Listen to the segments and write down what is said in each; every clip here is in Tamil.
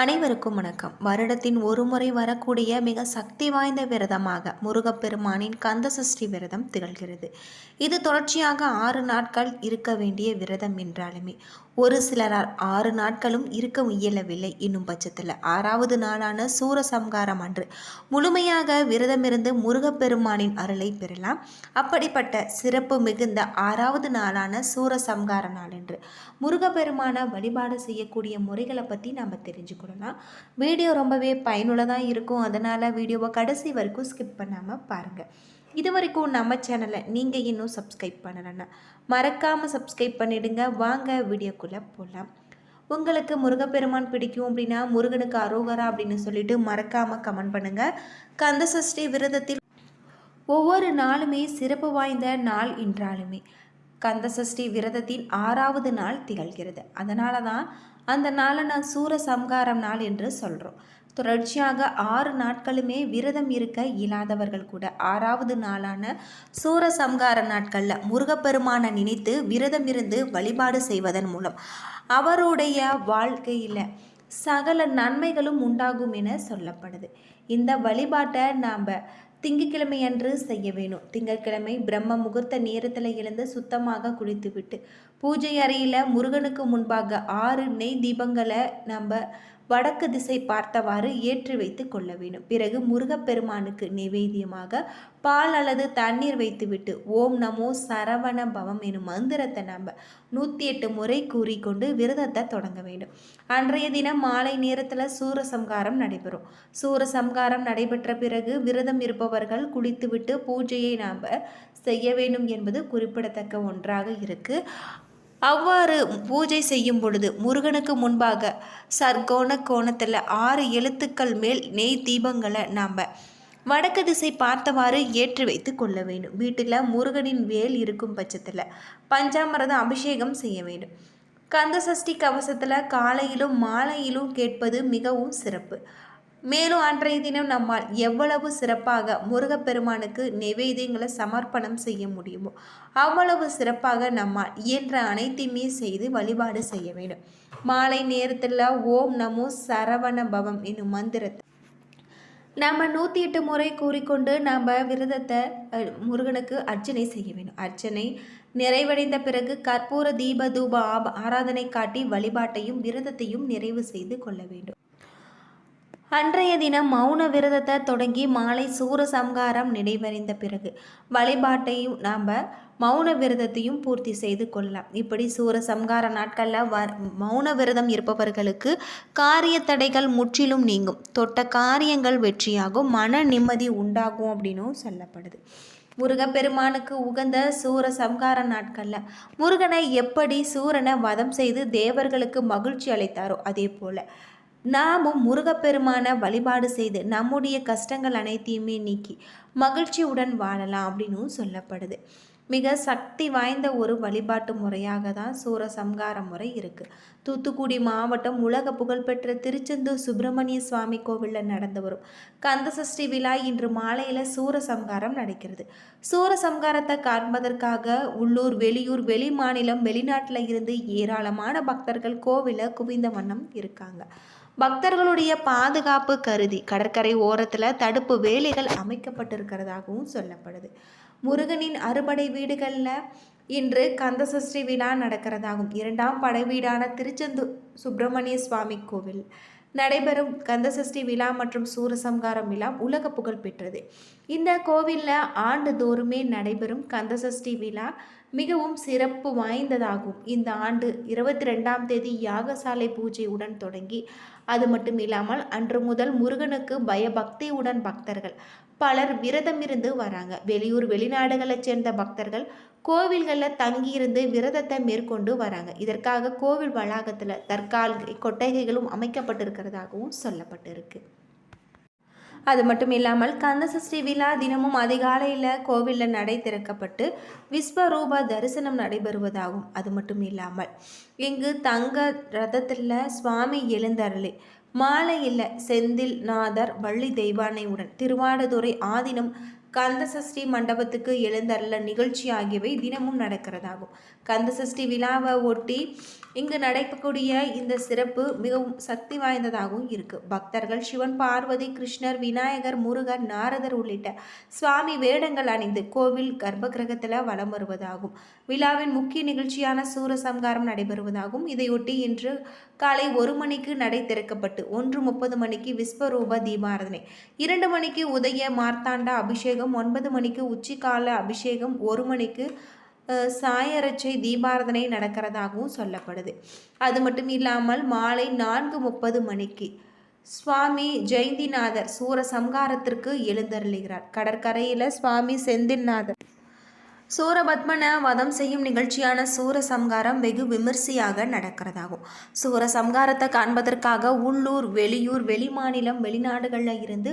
அனைவருக்கும் வணக்கம். வருடத்தின் ஒரு முறை வரக்கூடிய மிக சக்தி வாய்ந்த விரதமாக முருகப்பெருமானின் கந்த சஷ்டி விரதம் திகழ்கிறது. இது தொடர்ச்சியாக ஆறு நாட்கள் இருக்க வேண்டிய விரதம் என்றாலுமே ஒரு சிலரால் ஆறு நாட்களும் இருக்க இயலவில்லை. என்னும் பட்சத்தில் ஆறாவது நாளான சூரசம்காரம் அன்று முழுமையாக விரதமிருந்து முருகப்பெருமானின் அருளை பெறலாம். அப்படிப்பட்ட சிறப்பு மிகுந்த ஆறாவது நாளான சூரசம்கார நாள் என்று முருகப்பெருமானை வழிபாடு செய்யக்கூடிய முறைகளை பற்றி நம்ம தெரிஞ்சுக்கொள்ளலாம். வீடியோ ரொம்பவே பயனுள்ளதாக இருக்கும். அதனால் வீடியோவை கடைசி வரைக்கும் ஸ்கிப் பண்ணாமல் பாருங்கள் இது வரைக்கும் நம்ம சேனலை நீங்கள் இன்னும் சப்ஸ்கிரைப் பண்ணலைன்னா மறக்காமல் சப்ஸ்கிரைப் பண்ணிவிடுங்க வாங்க வீடியோக்குள்ளே போகலாம் உங்களுக்கு முருகப்பெருமான் பிடிக்கும் அப்படின்னா முருகனுக்கு அரோகரா அப்படின்னு சொல்லிட்டு மறக்காமல் கமெண்ட் பண்ணுங்கள் கந்த சஷ்டி விரதத்தில் ஒவ்வொரு நாளுமே சிறப்பு வாய்ந்த நாள் என்றாலுமே கந்தசஷ்டி விரதத்தின் ஆறாவது நாள் திகழ்கிறது. அதனால தான் அந்த நாளை நான் சூர சம்காரம் நாள் என்று சொல்கிறோம் தொடர்ச்சியாக ஆறு நாட்களுமே விரதம் இருக்க இயலாதவர்கள் கூட ஆறாவது நாளான சூரசம்கார நாட்களில் முருகப்பெருமானை நினைத்து விரதம் இருந்து வழிபாடு செய்வதன் மூலம் அவருடைய வாழ்க்கையில் சகல நன்மைகளும் உண்டாகும் என சொல்லப்படுது. இந்த வழிபாட்டை நாம் திங்கக்கிழமை அன்று செய்ய வேணும். திங்கட்கிழமை பிரம்ம முகூர்த்த நேரத்தில் எழுந்து சுத்தமாக குளித்துவிட்டு பூஜை அறையில் முருகனுக்கு முன்பாக ஆறு நெய் தீபங்களை நம்ம வடக்கு திசை பார்த்தவாறு ஏற்றி வைத்து கொள்ள வேண்டும். பிறகு முருகப்பெருமானுக்கு நிவேதியமாக பால் அல்லது தண்ணீர் வைத்துவிட்டு ஓம் நமோ சரவண பவம் எனும் மந்திரத்தை நம்ம நூற்றி எட்டு முறை கூறிக்கொண்டு விரதத்தை தொடங்க வேண்டும். அன்றைய தினம் மாலை நேரத்தில் சூரசம்காரம் நடைபெறும். சூரசம்காரம் நடைபெற்ற பிறகு விரதம் இருப்பவர்கள் குளித்துவிட்டு பூஜையை நாம் செய்ய வேண்டும் என்பது குறிப்பிடத்தக்க ஒன்றாக இருக்குது அவ்வாறு பூஜை செய்யும் பொழுது முருகனுக்கு முன்பாக சர்க்கோண கோணத்தில் ஆறு எழுத்துக்கள் மேல் நெய் தீபங்களை நாம் வடக்கு திசை பார்த்தவாறு ஏற்றி வைத்து கொள்ள வேண்டும். வீட்டில் முருகனின் வேல் இருக்கும் பட்சத்தில் பஞ்சாமிரதம் அபிஷேகம் செய்ய வேண்டும். கந்த சஷ்டி கவசத்தில் காலையிலும் மாலையிலும் கேட்பது மிகவும் சிறப்பு. மேலும் அன்றைய தினம் நம்மால் எவ்வளவு சிறப்பாக முருகப்பெருமானுக்கு நெவேதியங்களை சமர்ப்பணம் செய்ய முடியுமோ அவ்வளவு சிறப்பாக நம்மால் இயன்ற அனைத்தையுமே செய்து வழிபாடு செய்ய வேண்டும். மாலை நேரத்தில் ஓம் நமோ சரவண பவம் என்னும் மந்திரத்தை நம்ம நூற்றி எட்டு முறை கூறிக்கொண்டு நம்ம விரதத்தை முருகனுக்கு அர்ச்சனை செய்ய வேண்டும். அர்ச்சனை நிறைவடைந்த பிறகு கற்பூர தீப தூப ஆராதனை காட்டி வழிபாட்டையும் விரதத்தையும் நிறைவு செய்து கொள்ள வேண்டும். அன்றைய தினம் மௌன விரதத்தை தொடங்கி மாலை சூர சம்காரம் நிறைவடைந்த பிறகு வழிபாட்டையும் நாம் மௌன விரதத்தையும் பூர்த்தி செய்து கொள்ளலாம். இப்படி சூர சம்கார நாட்களில் வ மௌன விரதம் இருப்பவர்களுக்கு காரிய தடைகள் முற்றிலும் நீங்கும். தொட்ட காரியங்கள் வெற்றியாகும் மன நிம்மதி உண்டாகும் அப்படின்னும் சொல்லப்படுது. முருகப்பெருமானுக்கு உகந்த சூர சம்கார நாட்களில் முருகனை எப்படி சூரனை வதம் செய்து தேவர்களுக்கு மகிழ்ச்சி அளித்தாரோ அதே போல் நாமும் முருகப்பெருமான வழிபாடு செய்து நம்முடைய கஷ்டங்கள் அனைத்தையுமே நீக்கி மகிழ்ச்சியுடன் வாழலாம் அப்படின்னு சொல்லப்படுது. மிக சக்தி வாய்ந்த ஒரு வழிபாட்டு முறையாக தான் சூரசம்கார முறை இருக்குது தூத்துக்குடி மாவட்டம் உலக புகழ்பெற்ற திருச்செந்தூர் சுப்பிரமணிய சுவாமி கோவிலில் நடந்து வரும் கந்தசஷ்டி விழா இன்று மாலையில் சூரசம்காரம் நடக்கிறது. சூரசம்காரத்தை காண்பதற்காக உள்ளூர் வெளியூர் வெளி மாநிலம் வெளிநாட்டில் இருந்து ஏராளமான பக்தர்கள் கோவிலில் குவிந்த வண்ணம் இருக்காங்க. பக்தர்களுடைய பாதுகாப்பு கருதி கடற்கரை ஓரத்தில் தடுப்பு வேலைகள் அமைக்கப்பட்டிருக்கிறதாகவும் சொல்லப்படுது. முருகனின் அறுபடை வீடுகளில் இன்று கந்தசஷ்டி விழா நடக்கிறதாகும் இரண்டாம் படை வீடான திருச்செந்து சுப்பிரமணிய சுவாமி கோவில் நடைபெறும் கந்தசஷ்டி விழா மற்றும் சூரசம்காரம் விழா உலக புகழ் பெற்றது. இந்த கோவிலில் ஆண்டுதோறுமே நடைபெறும் கந்தசஷ்டி விழா மிகவும் சிறப்பு வாய்ந்ததாகும். இந்த ஆண்டு இருபத்தி ரெண்டாம் தேதி யாகசாலை பூஜையுடன் தொடங்கி அது மட்டும் இல்லாமல் அன்று முதல் முருகனுக்கு பயபக்தியுடன் பக்தர்கள் பலர் விரதமிருந்து வராங்க. வெளியூர் வெளிநாடுகளைச் சேர்ந்த பக்தர்கள் கோவில்களில் தங்கியிருந்து விரதத்தை மேற்கொண்டு வராங்க. இதற்காக கோவில் வளாகத்தில் தற்காலிக கொட்டகைகளும் அமைக்கப்பட்டிருக்கிறதாகவும் சொல்லப்பட்டிருக்கு. அது மட்டும் இல்லாமல் கந்தசஷ்டி விழா தினமும் அதிகாலையில் கோவிலில் நடை திறக்கப்பட்டு விஸ்வரூப தரிசனம் நடைபெறுவதாகும். அது மட்டும் இல்லாமல் இங்கு தங்க ரதத்தில் சுவாமி எழுந்தருளி மாலையில் செந்தில் நாதர் வள்ளி தெய்வானையுடன் திருவாடுதுறை ஆதினம் கந்தசஷ்டி மண்டபத்துக்கு எழுந்தருள நிகழ்ச்சி ஆகியவை தினமும் நடக்கிறதாகும். கந்தசஷ்டி விழாவை ஒட்டி இங்கு நடக்கக்கூடிய இந்த சிறப்பு மிகவும் சக்தி வாய்ந்ததாகவும் இருக்கு. பக்தர்கள் சிவன் பார்வதி கிருஷ்ணர் விநாயகர் முருகர் நாரதர் உள்ளிட்ட சுவாமி வேடங்கள் அணிந்து கோவில் கர்ப்பகிரகத்தில் வலம் வருவதாகும். விழாவின் முக்கிய நிகழ்ச்சியான சூரசம்காரம் நடைபெறுவதாகும். இதையொட்டி இன்று காலை ஒரு மணிக்கு நடை திறக்கப்பட்டு ஒன்று முப்பது மணிக்கு விஸ்வரூப தீபாராதனை இரண்டு மணிக்கு உதய மார்த்தாண்ட அபிஷேகம் ஒன்பது மணிக்கு உச்சிக்கால அபிஷேகம் ஒரு மணிக்கு சாயரட்சை தீபாரதனை நடக்கிறதாகவும் சொல்லப்படுது. அது மட்டும் இல்லாமல் மாலை நான்கு முப்பது மணிக்கு சுவாமி ஜெயந்திநாதர் சூரசம்காரத்திற்கு எழுந்தருளுகிறார். கடற்கரையில் சுவாமி செந்தில்நாதர் சூரபத்மனை வதம் செய்யும் நிகழ்ச்சியான சூரசம்காரம் வெகு விமர்சையாக நடக்கிறதாகும். சூரசம்காரத்தை காண்பதற்காக உள்ளூர் வெளியூர் வெளிமாநிலம் வெளிநாடுகளில் இருந்து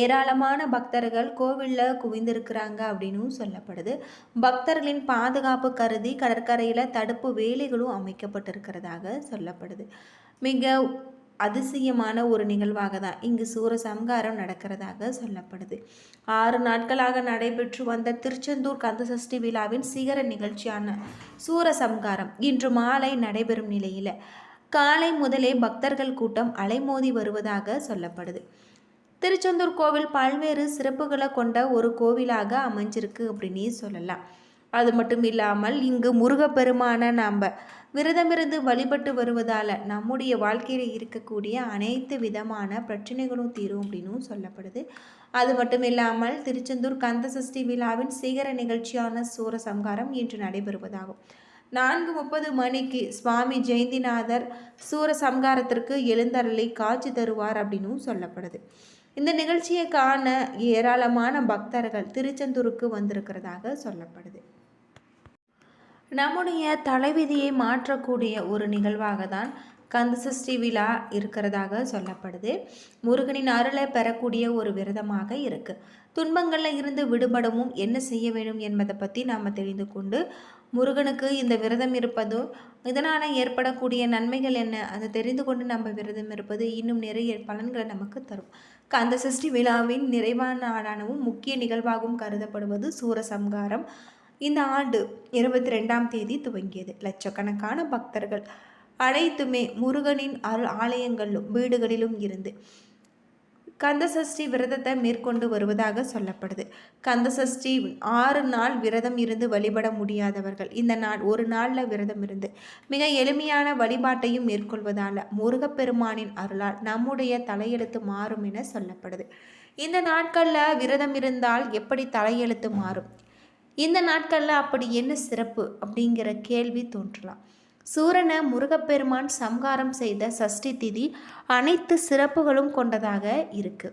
ஏராளமான பக்தர்கள் கோவிலில் குவிந்திருக்கிறாங்க அப்படின்னும் சொல்லப்படுது. பக்தர்களின் பாதுகாப்பு கருதி கடற்கரையில் தடுப்பு வேலைகளும் அமைக்கப்பட்டிருக்கிறதாக சொல்லப்படுது. மிக அதிசயமான ஒரு நிகழ்வாக தான் இங்கு சூரசம்காரம் நடக்கிறதாக சொல்லப்படுது. ஆறு நாட்களாக நடைபெற்று வந்த திருச்செந்தூர் கந்தசஷ்டி விழாவின் சிகர நிகழ்ச்சியான சூரசம்காரம் இன்று மாலை நடைபெறும் நிலையில் காலை முதலே பக்தர்கள் கூட்டம் அலைமோதி வருவதாக சொல்லப்படுது. திருச்செந்தூர் கோவில் பல்வேறு சிறப்புகளை கொண்ட ஒரு கோவிலாக அமைஞ்சிருக்கு அப்படின்னே சொல்லலாம். அது மட்டும் இல்லாமல் இங்கு முருகப்பெருமான நாம் விரதமிருந்து வழிபட்டு வருவதால் நம்முடைய வாழ்க்கையில் இருக்கக்கூடிய அனைத்து விதமான பிரச்சனைகளும் தீரும் அப்படின்னும் சொல்லப்படுது. அது மட்டும் இல்லாமல் திருச்செந்தூர் கந்த சஷ்டி விழாவின் சிகர நிகழ்ச்சியான சூர சம்ஹாரம் இன்று நடைபெறுவதாகும். நான்கு முப்பது மணிக்கு சுவாமி ஜெயந்திநாதர் சூர சம்ஹாரத்திற்கு எழுந்தருளை காட்சி தருவார் அப்படின்னும் சொல்லப்படுது. இந்த நிகழ்ச்சியை காண ஏராளமான பக்தர்கள் திருச்செந்தூருக்கு வந்திருக்கிறதாக சொல்லப்படுது. நம்முடைய தலைவிதியை மாற்றக்கூடிய ஒரு நிகழ்வாக தான் கந்தசஷ்டி விழா இருக்கிறதாக சொல்லப்படுது. முருகனின் அருளை பெறக்கூடிய ஒரு விரதமாக இருக்குது துன்பங்களில் இருந்து விடுபடவும் என்ன செய்ய வேண்டும் என்பதை பற்றி நாம் தெரிந்து கொண்டு முருகனுக்கு இந்த விரதம் இருப்பதோ இதனால் ஏற்படக்கூடிய நன்மைகள் என்ன அதை தெரிந்து கொண்டு நம்ம விரதம் இருப்பது இன்னும் நிறைய பலன்களை நமக்கு தரும். கந்த சஷ்டி விழாவின் நிறைவான நாளானவும் முக்கிய நிகழ்வாகவும் கருதப்படுவது சூரசம்காரம். இந்த ஆண்டு இருபத்தி ரெண்டாம் தேதி துவங்கியது. லட்சக்கணக்கான பக்தர்கள் அனைத்துமே முருகனின் அருள் ஆலயங்களிலும் வீடுகளிலும் இருந்து கந்தசஷ்டி விரதத்தை மேற்கொண்டு வருவதாக சொல்லப்படுது. கந்தசஷ்டி ஆறு நாள் விரதம் இருந்து வழிபட முடியாதவர்கள் இந்த நாள் ஒரு நாளில் விரதம் இருந்து மிக எளிமையான வழிபாட்டையும் மேற்கொள்வதால் முருகப்பெருமானின் அருளால் நம்முடைய தலையெழுத்து மாறும் என சொல்லப்படுது. இந்த நாட்களில் விரதம் இருந்தால் எப்படி தலையெழுத்து மாறும்? இந்த நாட்களில் அப்படி என்ன சிறப்பு அப்படிங்கிற கேள்வி தோன்றலாம். சூரனை முருகப்பெருமான் சம்காரம் செய்த சஷ்டி திதி அனைத்து சிறப்புகளும் கொண்டதாக இருக்கு.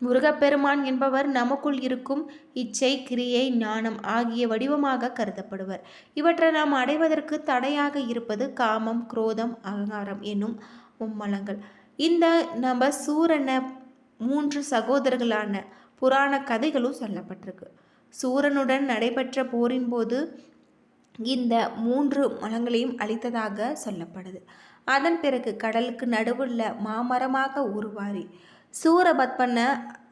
முருகப்பெருமான் என்பவர் நமக்குள் இருக்கும் இச்சை கிரியை ஞானம் ஆகிய வடிவமாக கருதப்படுவர். இவற்றை நாம் அடைவதற்கு தடையாக இருப்பது காமம் குரோதம் அகங்காரம் என்னும் மும்மலங்கள். இந்த நம்ம சூரனை மூன்று சகோதரர்களான புராண கதைகளும் சொல்லப்பட்டிருக்கு. சூரனுடன் நடைபெற்ற போரின் போது இந்த மூன்று மலங்களையும் அழித்ததாக சொல்லப்படுது. அதன் பிறகு கடலுக்கு நடுவுள்ள மாமரமாக உருவாரி சூரபத்மனை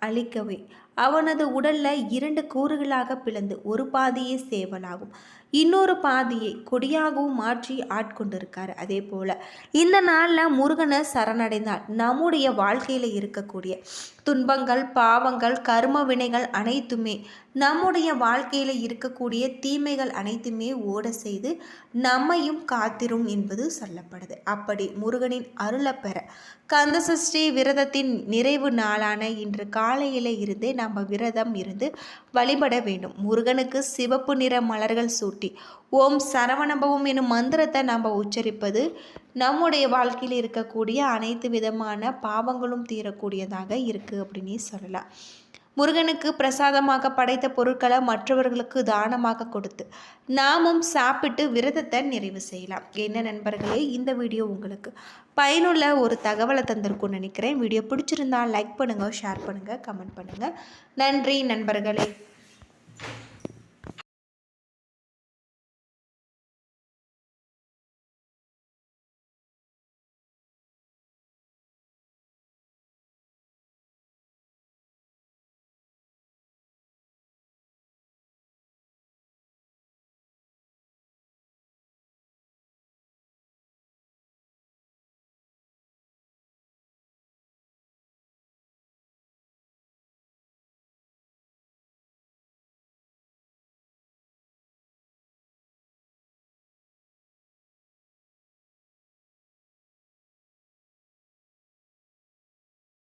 அழிக்கவே. அவனது உடல்ல இரண்டு கூறுகளாக பிளந்து ஒரு பாதியே சேவலாகும். இன்னொரு பாதியை கொடியாகவும் மாற்றி ஆட்கொண்டிருக்காரு. அதே போல இந்த நாளில் முருகனை சரணடைந்தால் நம்முடைய வாழ்க்கையில் இருக்கக்கூடிய துன்பங்கள் பாவங்கள் கர்ம வினைகள் அனைத்துமே நம்முடைய வாழ்க்கையில் இருக்கக்கூடிய தீமைகள் அனைத்துமே ஓட செய்து நம்மையும் காத்திரும் என்பது சொல்லப்படுது. அப்படி முருகனின் அருளை பெற கந்தசஷ்டி விரதத்தின் நிறைவு நாளான இன்று காலையில் இருந்தே நம்ம விரதம் இருந்து வழிபட வேண்டும். முருகனுக்கு சிவப்பு நிற மலர்கள் சூட்டி ஓம் சரவணபவம் எனும் மந்திரத்தை நம்ம உச்சரிப்பது நம்முடைய வாழ்க்கையில் இருக்கக்கூடிய அனைத்து விதமான பாவங்களும் தீரக்கூடியதாக இருக்குது அப்படின்னு சொல்லலாம். முருகனுக்கு பிரசாதமாக படைத்த பொருட்களை மற்றவர்களுக்கு தானமாக கொடுத்து நாமும் சாப்பிட்டு விரதத்தை நிறைவு செய்யலாம். என்ன நண்பர்களே இந்த வீடியோ உங்களுக்கு பயனுள்ள ஒரு தகவலை தந்திருக்கும்னு நினைக்கிறேன். வீடியோ பிடிச்சிருந்தா லைக் பண்ணுங்கள் ஷேர் பண்ணுங்கள் கமெண்ட் பண்ணுங்கள் நன்றி நண்பர்களே.